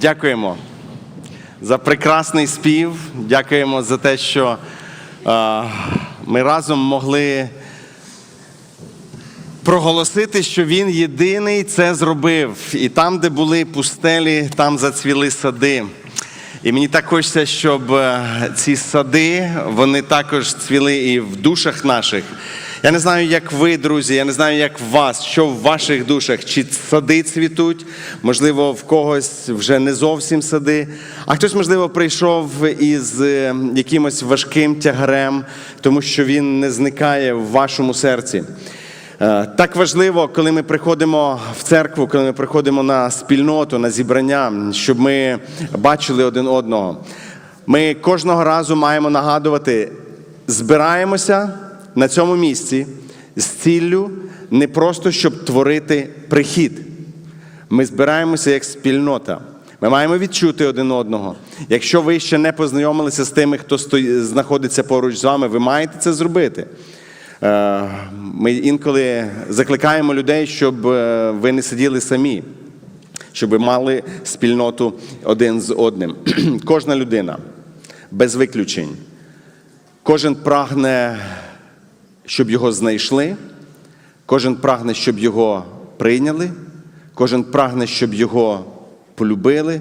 Дякуємо за прекрасний спів. Дякуємо за те, що е, ми разом могли проголосити, що він єдиний це зробив. І там, де були пустелі, там зацвіли сади. І мені так хочеться, щоб е, ці сади вони також цвіли і в душах наших. Я не знаю, як ви, друзі, я не знаю, як вас, що в ваших душах, чи сади цвітуть, можливо, в когось вже не зовсім сади, а хтось, можливо, прийшов із е, якимось важким тягарем, тому що він не зникає в вашому серці. Е, Так важливо, коли ми приходимо в церкву, коли ми приходимо на спільноту, на зібрання, щоб ми бачили один одного. Ми кожного разу маємо нагадувати, збираємося на цьому місці з ціллю не просто щоб творити прихід. Ми збираємося як спільнота. Ми маємо відчути один одного. Якщо ви ще не познайомилися з тими, хто знаходиться поруч з вами, ви маєте це зробити. Е, Ми інколи закликаємо людей, щоб е, ви не сиділи самі, щоб ви мали спільноту один з одним. Кожна людина, без виключень, кожен прагне, щоб його знайшли, кожен прагне, щоб його прийняли, кожен прагне, щоб його полюбили,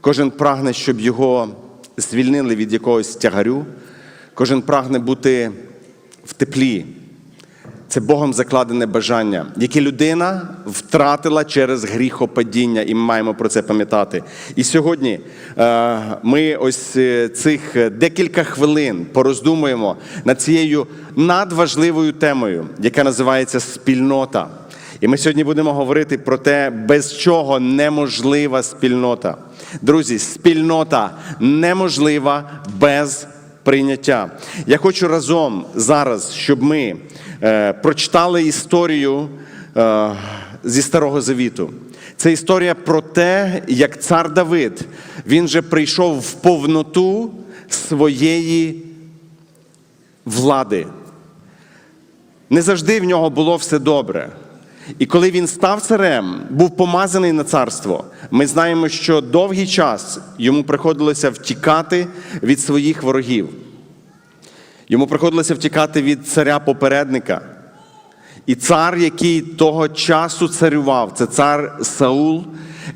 кожен прагне, щоб його звільнили від якогось тягарю, кожен прагне бути в теплі. Це Богом закладене бажання, яке людина втратила через гріхопадіння, і ми маємо про це пам'ятати. І сьогодні е, ми ось е, цих декілька хвилин пороздумуємо над цією надважливою темою, яка називається спільнота. І ми сьогодні будемо говорити про те, без чого неможлива спільнота. Друзі, спільнота неможлива без прийняття. Я хочу разом зараз, щоб ми е, прочитали історію е, зі Старого Завіту. Це історія про те, як цар Давид він же прийшов в повноту своєї влади. Не завжди в нього було все добре. І коли він став царем, був помазаний на царство, ми знаємо, що довгий час йому приходилося втікати від своїх ворогів. Йому приходилося втікати від царя-попередника. І цар, який того часу царював, це цар Саул,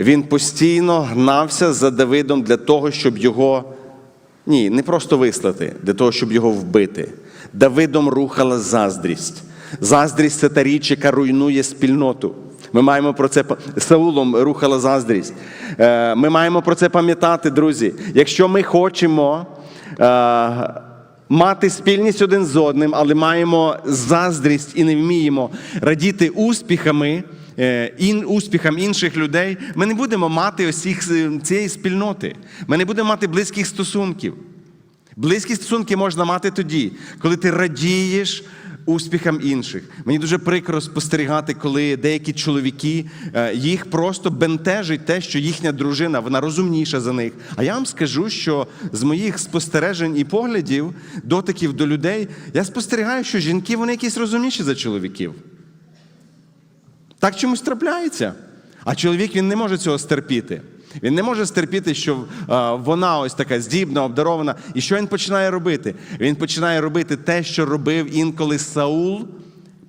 він постійно гнався за Давидом для того, щоб його ні, не просто вислати, для того, щоб його вбити. Давидом рухала заздрість. Заздрість це та річ, яка руйнує спільноту. Ми маємо про це Саулом рухала заздрість. Е, Ми маємо про це пам'ятати, друзі. Якщо ми хочемо е, мати спільність один з одним, але маємо заздрість і не вміємо радіти успіхами. е, ін, успіхам інших людей, ми не будемо мати е, цієї спільноти. Ми не будемо мати близьких стосунків. Близькі стосунки можна мати тоді, коли ти радієш успіхам інших. Мені дуже прикро спостерігати, коли деякі чоловіки е, їх просто бентежить те, що їхня дружина вона розумніша за них. А я вам скажу, що з моїх спостережень і поглядів, дотиків до людей, я спостерігаю, що жінки вони якісь розумніші за чоловіків. Так чомусь трапляється. А чоловік він не може цього стерпіти. Він не може стерпіти, що вона ось така здібна, обдарована. І що він починає робити? Він починає робити те, що робив інколи Саул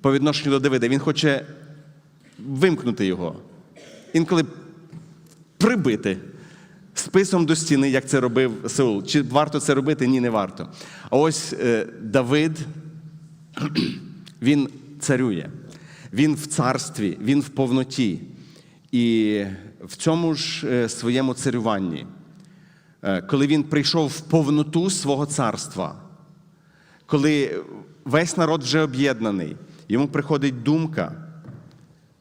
по відношенню до Давида. Він хоче вимкнути його. Інколи прибити списом до стіни, як це робив Саул. Чи варто це робити? Ні, не варто. А ось е, Давид він царює, він в царстві, він в повноті. І в цьому ж е, своєму царюванні, е, коли він прийшов в повноту свого царства, коли весь народ вже об'єднаний, йому приходить думка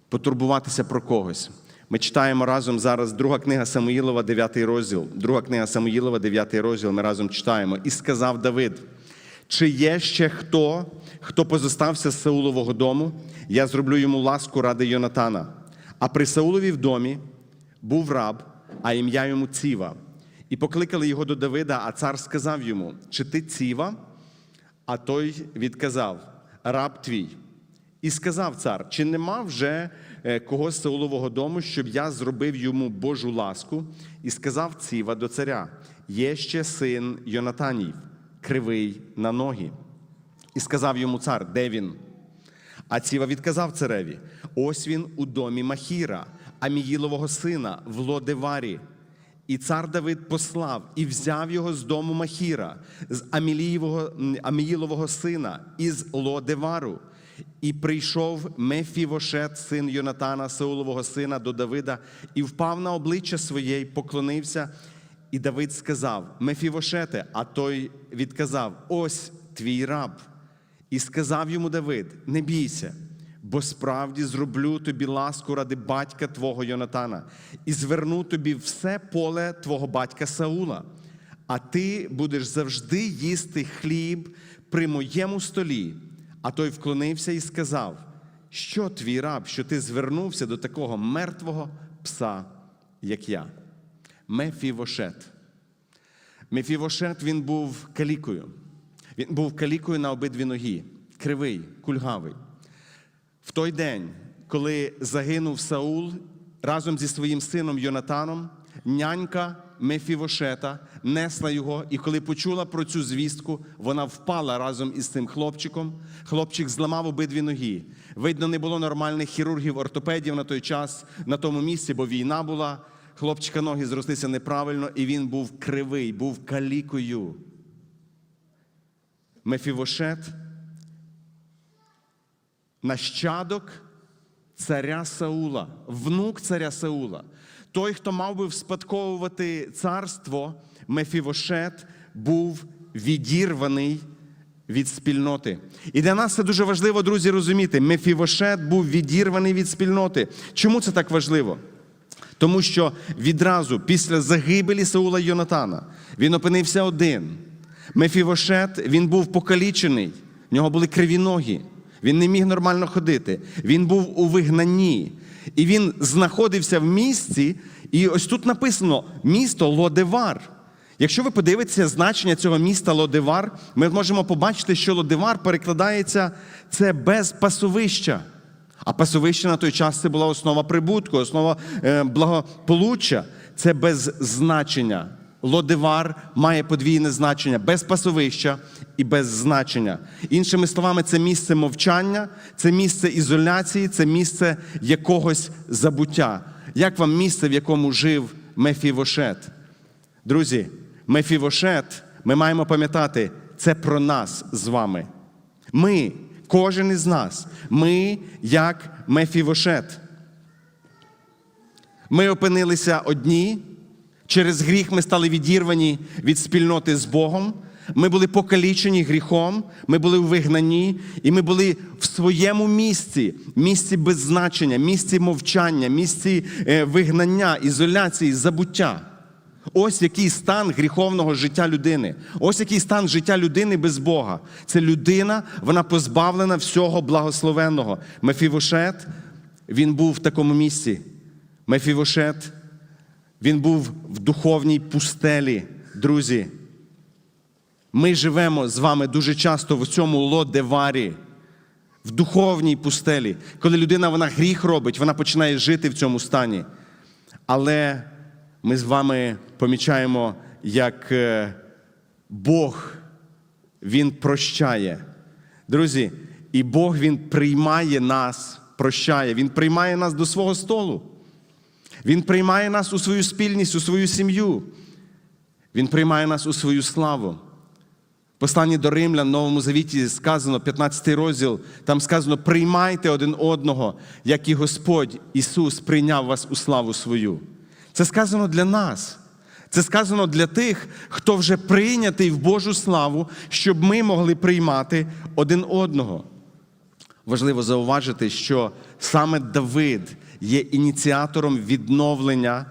потурбуватися про когось. Ми читаємо разом зараз друга книга Самуїлова, 9 розділ. Друга книга Самуїлова, 9 розділ. Ми разом читаємо. І сказав Давид: чи є ще хто, хто позостався з Саулового дому? Я зроблю йому ласку ради Йонатана. А при Саулові в домі був раб, а ім'я йому Ціва. І покликали його до Давида, а цар сказав йому: Чи ти Ціва? А той відказав: Раб твій. І сказав цар: чи нема вже е, кого з Саулового дому, щоб я зробив йому Божу ласку, і сказав Ціва до царя: є ще син Йонатанів, кривий на ноги. І сказав йому цар, де він? А Ціва відказав цареві: ось він у домі Махіра, Аміїлового сина в Лодеварі. І цар Давид послав і взяв його з дому Махіра, з Аміїлового сина, із Лодевару. І прийшов Мефівошет, син Йонатана, Саулового сина, до Давида, і впав на обличчя своє, й поклонився. І Давид сказав: Мефівошете, а той відказав: Ось твій раб. І сказав йому Давид: Не бійся, бо справді зроблю тобі ласку ради батька твого Йонатана, і зверну тобі все поле твого батька Саула. А ти будеш завжди їсти хліб при моєму столі. А той вклонився і сказав: Що твій раб, що ти звернувся до такого мертвого пса, як я? Мефівошет. Мефівошет він був калікою. Він був калікою на обидві ноги, кривий, кульгавий. В той день, коли загинув Саул разом зі своїм сином Йонатаном, нянька Мефівошета несла його, і коли почула про цю звістку, вона впала разом із цим хлопчиком. Хлопчик зламав обидві ноги. Видно, не було нормальних хірургів, ортопедів на той час на тому місці, бо війна була. Хлопчика ноги зрослися неправильно, і він був кривий, був калікою. Мефівошет нащадок царя Саула, внук царя Саула. Той, хто мав би вспадковувати царство, Мефівошет був відірваний від спільноти. І для нас це дуже важливо, друзі, розуміти. Мефівошет був відірваний від спільноти. Чому це так важливо? Тому що відразу після загибелі Саула Йонатана він опинився один. Мефівошет він був покалічений, в нього були криві ноги, він не міг нормально ходити, він був у вигнанні. І він знаходився в місці, і ось тут написано місто Лодевар. Якщо ви подивитеся значення цього міста Лодевар, ми можемо побачити, що Лодевар перекладається це без пасовища. А пасовище на той час це була основа прибутку, основа е, благополуччя. Це без значення. Лодивар має подвійне значення без пасовища і без значення. Іншими словами, це місце мовчання, це місце ізоляції, це місце якогось забуття. Як вам місце, в якому жив Мефівошет? Друзі, Мефівошет, ми маємо пам'ятати, це про нас з вами. Ми, кожен із нас, ми як Мефівошет. Ми опинилися одні. Через гріх ми стали відірвані від спільноти з Богом. Ми були покалічені гріхом, ми були у вигнанні, і ми були в своєму місці, місці без значення, місці мовчання, місці е, вигнання, ізоляції, забуття. Ось який стан гріховного життя людини. Ось який стан життя людини без Бога. Це людина, вона позбавлена всього благословенного. Мефівошет, він був в такому місці. Мефівошет, він був в духовній пустелі, друзі. Ми живемо з вами дуже часто в цьому лодеварі, в духовній пустелі. Коли людина вона гріх робить, вона починає жити в цьому стані. Але ми з вами помічаємо, як е, Бог Він прощає. Друзі, і Бог Він приймає нас, прощає, Він приймає нас до свого столу. Він приймає нас у свою спільність, у свою сім'ю. Він приймає нас у свою славу. В Посланні до Римлян, в Новому Завіті сказано, 15 розділ, там сказано: приймайте один одного, як і Господь Ісус прийняв вас у славу свою. Це сказано для нас. Це сказано для тих, хто вже прийнятий в Божу славу, щоб ми могли приймати один одного. Важливо зауважити, що саме Давид є ініціатором відновлення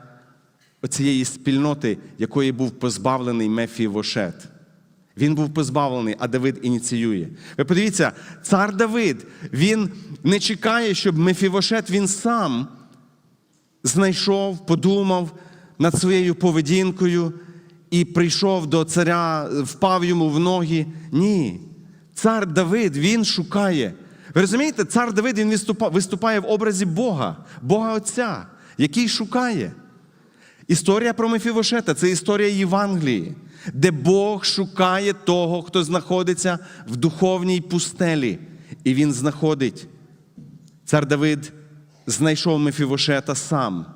цієї спільноти, якої був позбавлений Мефівошет. Він був позбавлений, а Давид ініціює. Ви подивіться, цар Давид, він не чекає, щоб Мефівошет він сам знайшов, подумав над своєю поведінкою і прийшов до царя, впав йому в ноги. Ні. Цар Давид, він шукає. Ви розумієте, цар Давид він виступає в образі Бога, Бога Отця, який шукає. Історія про Мефівошета це історія Євангелії, де Бог шукає того, хто знаходиться в духовній пустелі. І він знаходить. Цар Давид знайшов Мефівошета сам.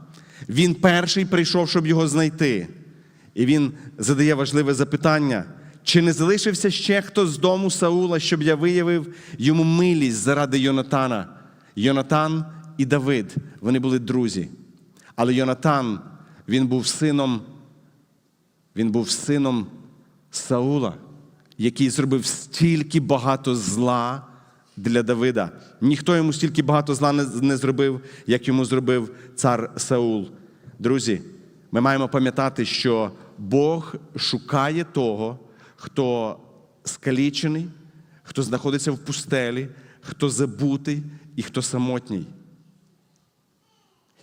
Він перший прийшов, щоб його знайти. І він задає важливе запитання: чи не залишився ще хто з дому Саула, щоб я виявив йому милість заради Йонатана? Йонатан і Давид вони були друзі. Але Йонатан, він був сином, він був сином Саула, який зробив стільки багато зла для Давида. Ніхто йому стільки багато зла не, зробив, як йому зробив цар Саул. Друзі, ми маємо пам'ятати, що Бог шукає того, хто скалічений, хто знаходиться в пустелі, хто забутий і хто самотній.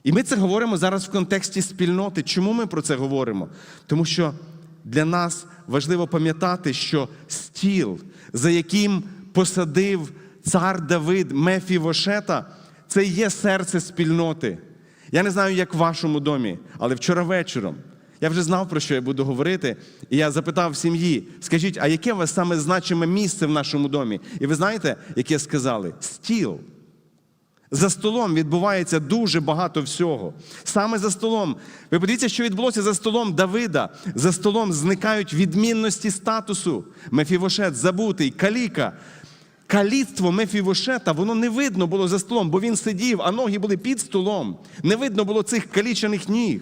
І ми це говоримо зараз в контексті спільноти. Чому ми про це говоримо? Тому що для нас важливо пам'ятати, що стіл, за яким посадив цар Давид Мефівошета, це є серце спільноти. Я не знаю, як в вашому домі, але вчора вечором я вже знав, про що я буду говорити. І я запитав сім'ї: скажіть, а яке у вас саме значиме місце в нашому домі? І ви знаєте, яке сказали? Стіл. За столом відбувається дуже багато всього. Саме за столом. Ви подивіться, що відбулося за столом Давида. За столом зникають відмінності статусу. Мефівошет забутий, каліка. Каліцтво Мефівошета, воно не видно було за столом, бо він сидів, а ноги були під столом. Не видно було цих калічених ніг.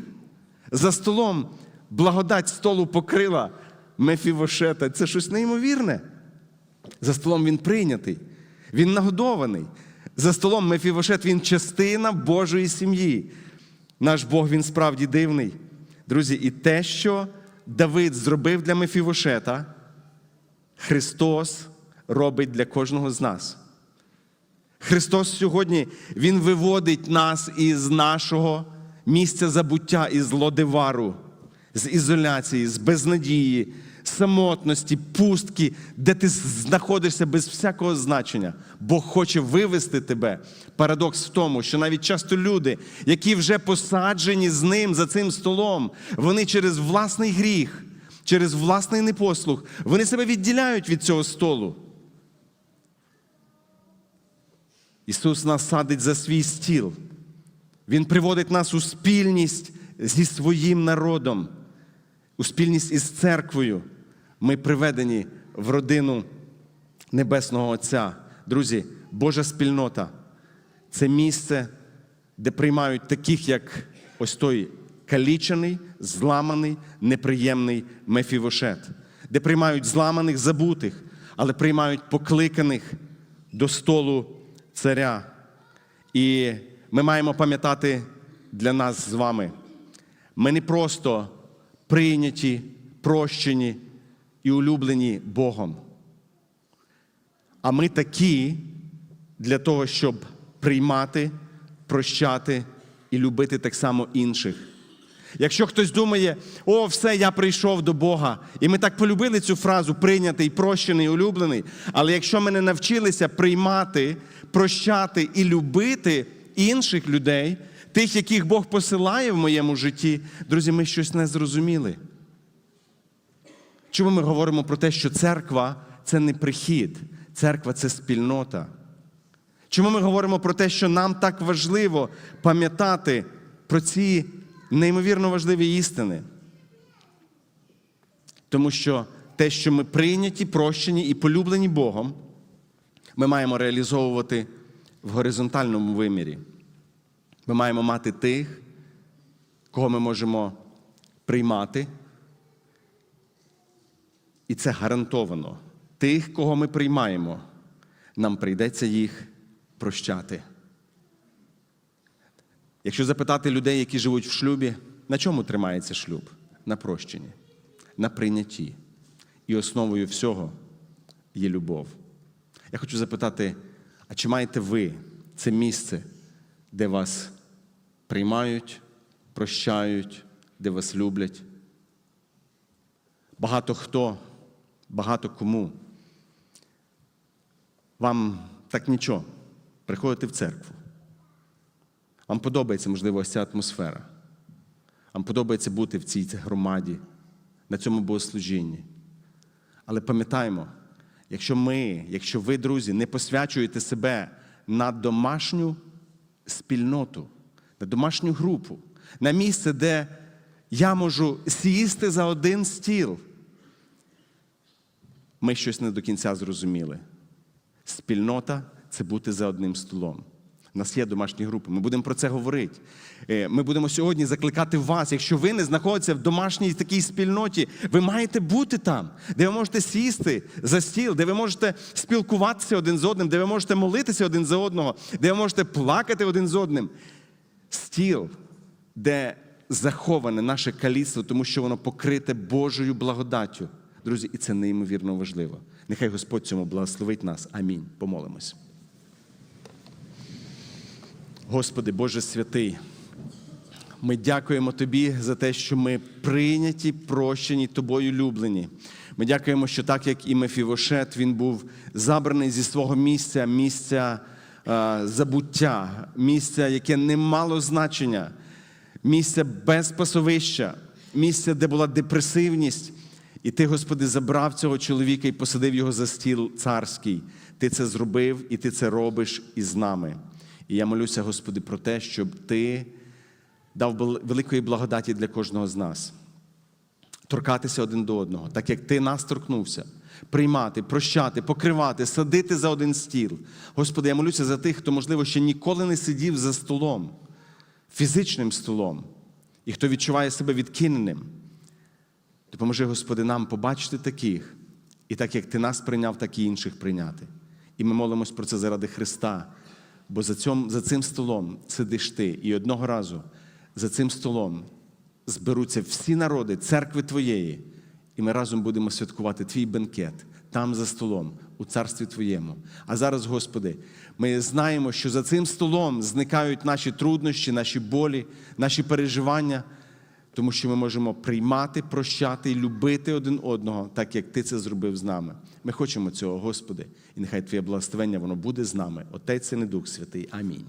За столом благодать столу покрила Мефівошета. Це щось неймовірне. За столом він прийнятий, він нагодований. За столом Мефівошет він частина Божої сім'ї. Наш Бог він справді дивний. Друзі, і те, що Давид зробив для Мефівошета, Христос робить для кожного з нас. Христос сьогодні Він виводить нас із нашого місця забуття, із лодивару, з ізоляції, з безнадії, самотності, пустки, де ти знаходишся без всякого значення. Бог хоче вивести тебе. Парадокс в тому, що навіть часто люди, які вже посаджені з ним за цим столом, вони через власний гріх, через власний непослух, вони себе відділяють від цього столу. Ісус нас садить за свій стіл. Він приводить нас у спільність зі своїм народом, у спільність із церквою. Ми приведені в родину Небесного Отця. Друзі, Божа спільнота це місце, де приймають таких, як ось той калічений, зламаний, неприємний Мефівошет, де приймають зламаних, забутих, але приймають покликаних до столу царя. І ми маємо пам'ятати для нас з вами. Ми не просто прийняті, прощені і улюблені Богом. А ми такі для того, щоб приймати, прощати і любити так само інших. Якщо хтось думає, о, все, я прийшов до Бога, і ми так полюбили цю фразу прийнятий, прощений, улюблений. Але якщо ми не навчилися приймати, прощати і любити інших людей, тих, яких Бог посилає в моєму житті, друзі, ми щось не зрозуміли. Чому ми говоримо про те, що церква це не прихід, церква це спільнота? Чому ми говоримо про те, що нам так важливо пам'ятати про ці неймовірно важливі істини? Тому що те, що ми прийняті, прощені і полюблені Богом, ми маємо реалізовувати в горизонтальному вимірі. Ми маємо мати тих, кого ми можемо приймати. І це гарантовано. Тих, кого ми приймаємо, нам прийдеться їх прощати. Якщо запитати людей, які живуть в шлюбі, на чому тримається шлюб? На прощенні, на прийнятті. І основою всього є любов. Я хочу запитати, а чи маєте ви це місце, де вас приймають, прощають, де вас люблять? Багато хто, багато кому. Вам так нічого. приходите в церкву. Вам подобається, можливо, ось ця атмосфера. Вам подобається бути в цій громаді, на цьому богослужінні. Але пам'ятаємо, якщо ми, якщо ви, друзі, не посвячуєте себе на домашню спільноту, на домашню групу, на місце, де я можу сісти за один стіл, ми щось не до кінця зрозуміли. Спільнота це бути за одним столом. У нас є домашні групи, ми будемо про це говорити. Е, Ми будемо сьогодні закликати вас, якщо ви не знаходитеся в домашній такій спільноті, ви маєте бути там, де ви можете сісти за стіл, де ви можете спілкуватися один з одним, де ви можете молитися один за одного, де ви можете плакати один з одним. Стіл, де заховане наше каліцтво, тому що воно покрите Божою благодаттю. Друзі, і це неймовірно важливо. Нехай Господь цьому благословить нас. Амінь. Помолимось. Господи, Боже святий, ми дякуємо Тобі за те, що ми прийняті, прощені Тобою люблені. Ми дякуємо, що так як і Мефівошет, він був забраний зі свого місця, місця е, забуття, місця, яке не мало значення, місця без пасовища, місця, де була депресивність. І ти, Господи, забрав цього чоловіка і посадив його за стіл царський. Ти це зробив і ти це робиш із нами. І я молюся, Господи, про те, щоб Ти дав великої благодаті для кожного з нас. Торкатися один до одного, так як Ти нас торкнувся, приймати, прощати, покривати, садити за один стіл. Господи, я молюся за тих, хто, можливо, ще ніколи не сидів за столом, фізичним столом, і хто відчуває себе відкиненим. Допоможи, Господи, нам побачити таких, і так як Ти нас прийняв, так і інших прийняти. І ми молимось про це заради Христа, бо за цим, за цим столом сидиш ти, і одного разу за цим столом зберуться всі народи, церкви Твоєї, і ми разом будемо святкувати Твій бенкет там за столом, у царстві Твоєму. А зараз, Господи, ми знаємо, що за цим столом зникають наші труднощі, наші болі, наші переживання тому що ми можемо приймати, прощати і любити один одного, так як Ти це зробив з нами. Ми хочемо цього, Господи, і нехай Твоє благословення воно буде з нами. Отець і не Дух Святий. Амінь.